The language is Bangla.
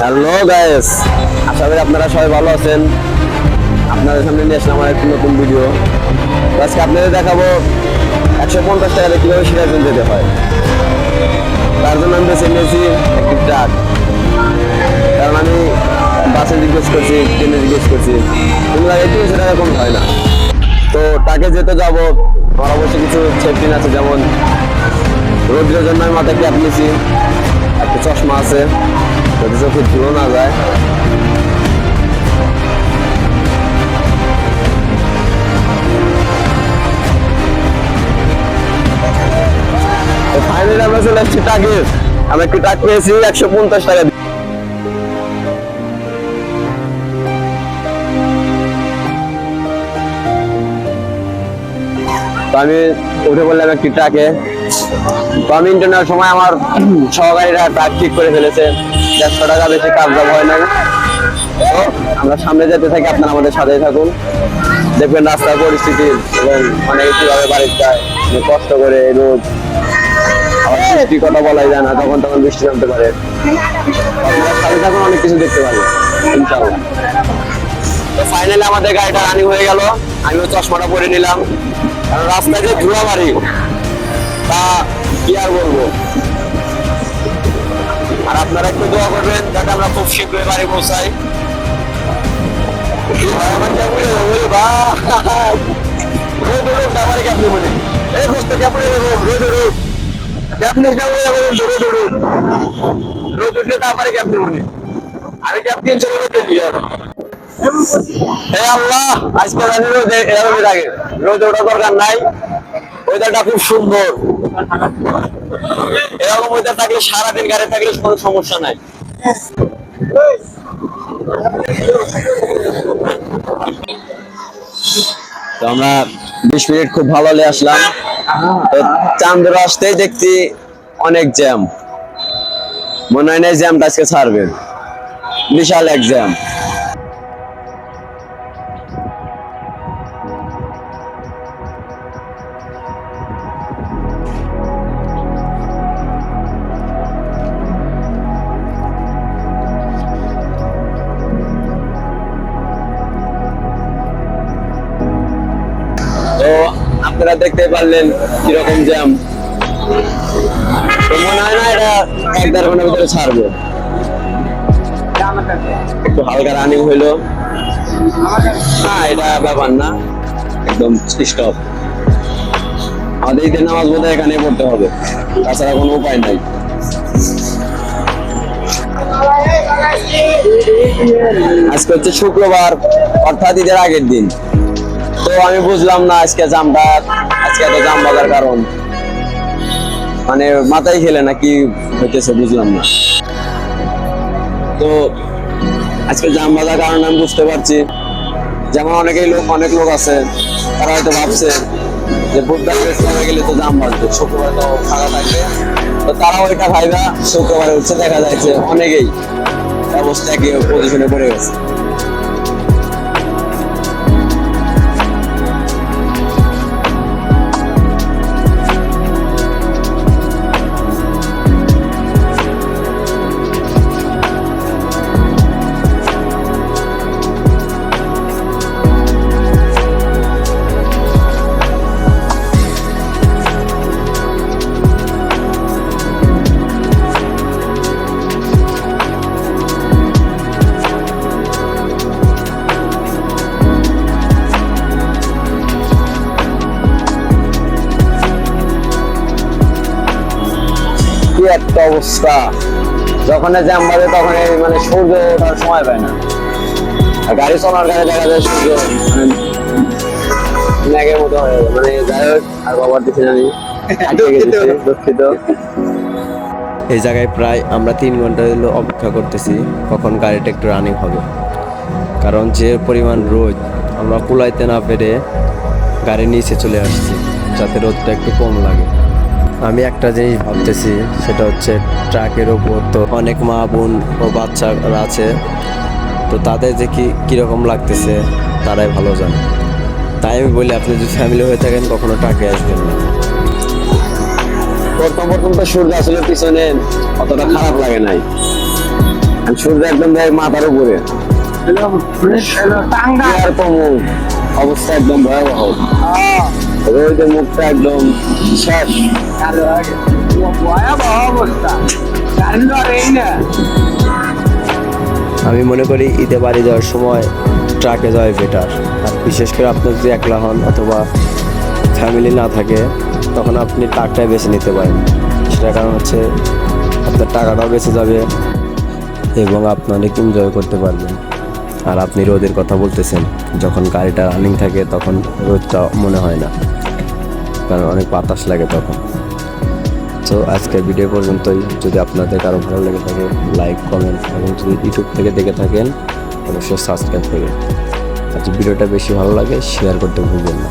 হ্যালো গাইস আশা করি আপনারা সবাই ভালো আছেন। আপনাদের সামনে নিয়ে আসলাম আমার একটি নতুন ভিডিও আজকে আপনাদের দেখাবো একশো পঞ্চাশ টাকা দিয়ে কীভাবে সিরাজগঞ্জ যেতে হয়। তার জন্য আমি বেছে নিয়েছি একটি ট্রাক কারণ আমি বাসে জিজ্ঞেস করছি, ট্রেনে জিজ্ঞেস করছি কিন্তু আগে তিনশো টাকা কম হয় না? তো ট্রাকে যেতে যাব, আমার অবশ্যই কিছু সেফটি আছে, যেমন রোদ্রের জন্য আমি মাথায় ক্যাপ নিয়েছি, একটা চশমা আছে। যাতে চোখে ধুলো ফাইনালি আমরা চলে আসছি টাকে আমরা একটু টাক পেয়েছি, একশো পঞ্চাশ টাকা। তো আমি উঠে বললাম একটি ট্রাকে আমি সময় আমার সহকারীরা ট্রাক ঠিক করে ফেলেছে। দেড়শো টাকা বেশি কাজ যাব হয় না আমরা সামনে যেতে থাকি, আপনারা আমাদের সাথেই থাকুন। দেখবেন রাস্তার পরিস্থিতি এবং অনেকে কীভাবে বাড়িতে যায় কষ্ট করে রোদ। আবার বৃষ্টি কথা বলাই যায় না, তখন তখন বৃষ্টি নামতে পারে। সাথে থাকুন, অনেক কিছু দেখতে ইনশাআল্লাহ। তো ফাইনালি আমাদের গাড়িটা রানিং হয়ে গেল। আমিও চশমাটা পরে নিলাম। কারণ রাস্তায় যে ধুলা বাড়ি তা কি আর বলব? আর আপনারা একটু দোয়া করবেন যাতে আমরা খুব শীঘ্রই বাড়ি পৌঁছাই। আজকে রোদে ওঠা দরকার নাই। ওয়েদারটা খুব সুন্দর। এরকম থাকলে সারাদিন গাড়ি থাকলে কোনো সমস্যা নাই। তো আমরা বিশ মিনিট খুব ভালো আসলাম। তো আসতেই দেখছি অনেক জ্যাম। মনে হয় না জ্যামটা আজকে ছাড়বে। বিশাল এক জ্যাম। আপনারা দেখতে পারলেন কীরকম জ্যাম মনে হয় না এটা এক দেড় ঘণ্টার ভিতরে ছাড়বে। একটু হালকা রানিং হইল। না, এটা ব্যাপার না। একদম স্টপ আমাদের ঈদের নামাজ বোধ এখানে পড়তে হবে। তাছাড়া কোনো উপায় নাই। আজকে হচ্ছে শুক্রবার, অর্থাৎ ঈদের আগের দিন। তো আমি বুঝলাম না আজকে জামটা আজকে এত জাম বাজার কারণ। মানে মাথায় খেলে না কি হইতেছে, বুঝলাম না। তো আজকে জাম বাজার কারণ আমি বুঝতে পারছি যেমন অনেকেই লোক, অনেক লোক আছে, তারা হয়তো ভাবছে যে বুধবার, বৃহস্পতিবার গেলে তো জাম বাজবে শুক্রবার তো ফাঁকা থাকবে। তো তারা ওইটা ভাইবা, শুক্রবারে হচ্ছে দেখা যাচ্ছে, অনেকেই অবস্থা একই পজিশনে পড়ে গেছে। অবস্থা। যখন জ্যাম বাজে তখন এই মানে সূর্য ওঠার সময় পায় না। আর গাড়ি চলার গাড়ি দেখা যায় সূর্য মানে ম্যাগের মতো হয়ে যায়। মানে যাই হোক আর বাবার দিকে জানি। দুঃখিত। এই জায়গায় প্রায় আমরা তিন ঘণ্টা হলো অপেক্ষা করতেছি কখন গাড়িটা একটু রানিং হবে। কারণ যে পরিমাণ রোদ আমরা কুলাইতে না পেরে গাড়ি নিচে চলে আসছি যাতে রোদটা একটু কম লাগে। আমি একটা জিনিস ভাবতেছি সেটা হচ্ছে ট্রাকের ওপর তো অনেক মা বোন ও বাচ্চারা আছে তো তাদের যে কি কীরকম লাগতেছে তারাই ভালো জানে। তাই আমি বলি আপনি যদি ফ্যামিলি হয়ে থাকেন কখনো ট্রাকে আসবেন না। প্রথম প্রথম তো সূর্য আসলে পিছনে অতটা খারাপ লাগে নাই। আর সূর্য একদম দেয় মাথার উপরে। অবস্থা একদম ভয়াবহ। রোদের মুখটা একদম শেষ। ভয়াবহ অবস্থা। কারেন্ট আর এই না। আমি মনে করি ঈদে বাড়ি যাওয়ার সময় ট্রাকে যাওয়াই বেটার আর বিশেষ করে আপনার যদি একলা হন অথবা ফ্যামিলি না থাকে তখন আপনি ট্রাকটাই বেছে নিতে পারেন। সেটার কারণ হচ্ছে আপনার টাকাটাও বেঁচে যাবে এবং আপনি অনেক এনজয় করতে পারবেন। আর আপনি রোদের কথা বলতেছেন, যখন গাড়িটা রানিং থাকে তখন রোদটা মনে হয় না, কারণ অনেক বাতাস লাগে তখন। তো আজকের ভিডিও পর্যন্তই। যদি আপনাদের কারও ভালো লেগে থাকে লাইক কমেন্ট এবং যদি ইউটিউব থেকে দেখে থাকেন, অবশ্যই সাবস্ক্রাইব করবেন। আর যদি ভিডিওটা বেশি ভালো লাগে শেয়ার করতে ভুলবেন না।